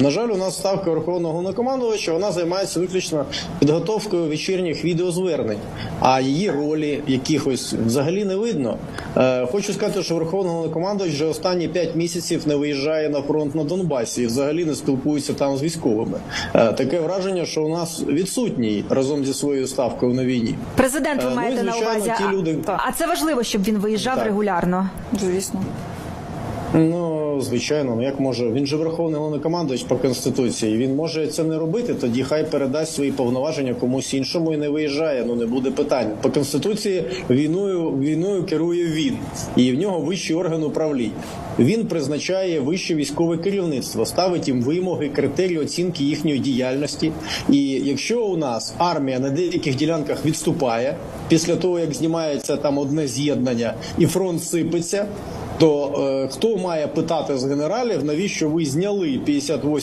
На жаль, у нас ставка верховного головнокомандувача вона займається виключно підготовкою вечірніх відеозвернень, а її ролі якихось взагалі не видно. Е, хочу сказати, що верховний головнокомандувач вже останні 5 місяців не виїжджає на фронт на Донбасі і взагалі не спілкується там з військовими. Е, таке враження, що у нас відсутній разом зі своєю ставкою на війні. Президент, Е, ви ну і, маєте на увазі. ті а- люди- А це важливо, щоб він виїжджав Так. регулярно. Звісно. Ну, звичайно, ну як може він же верховний головнокомандувач по конституції. Він може це не робити. Тоді хай передасть свої повноваження комусь іншому і не виїжджає. Ну не буде питань. По конституції війною війною керує він, і в нього вищий орган управління. Він призначає вище військове керівництво, ставить їм вимоги, критерії оцінки їхньої діяльності. І якщо у нас армія на деяких ділянках відступає після того, як знімається там одне з'єднання, і фронт сипеться. То е, хто має питати з генералів, навіщо ви зняли 58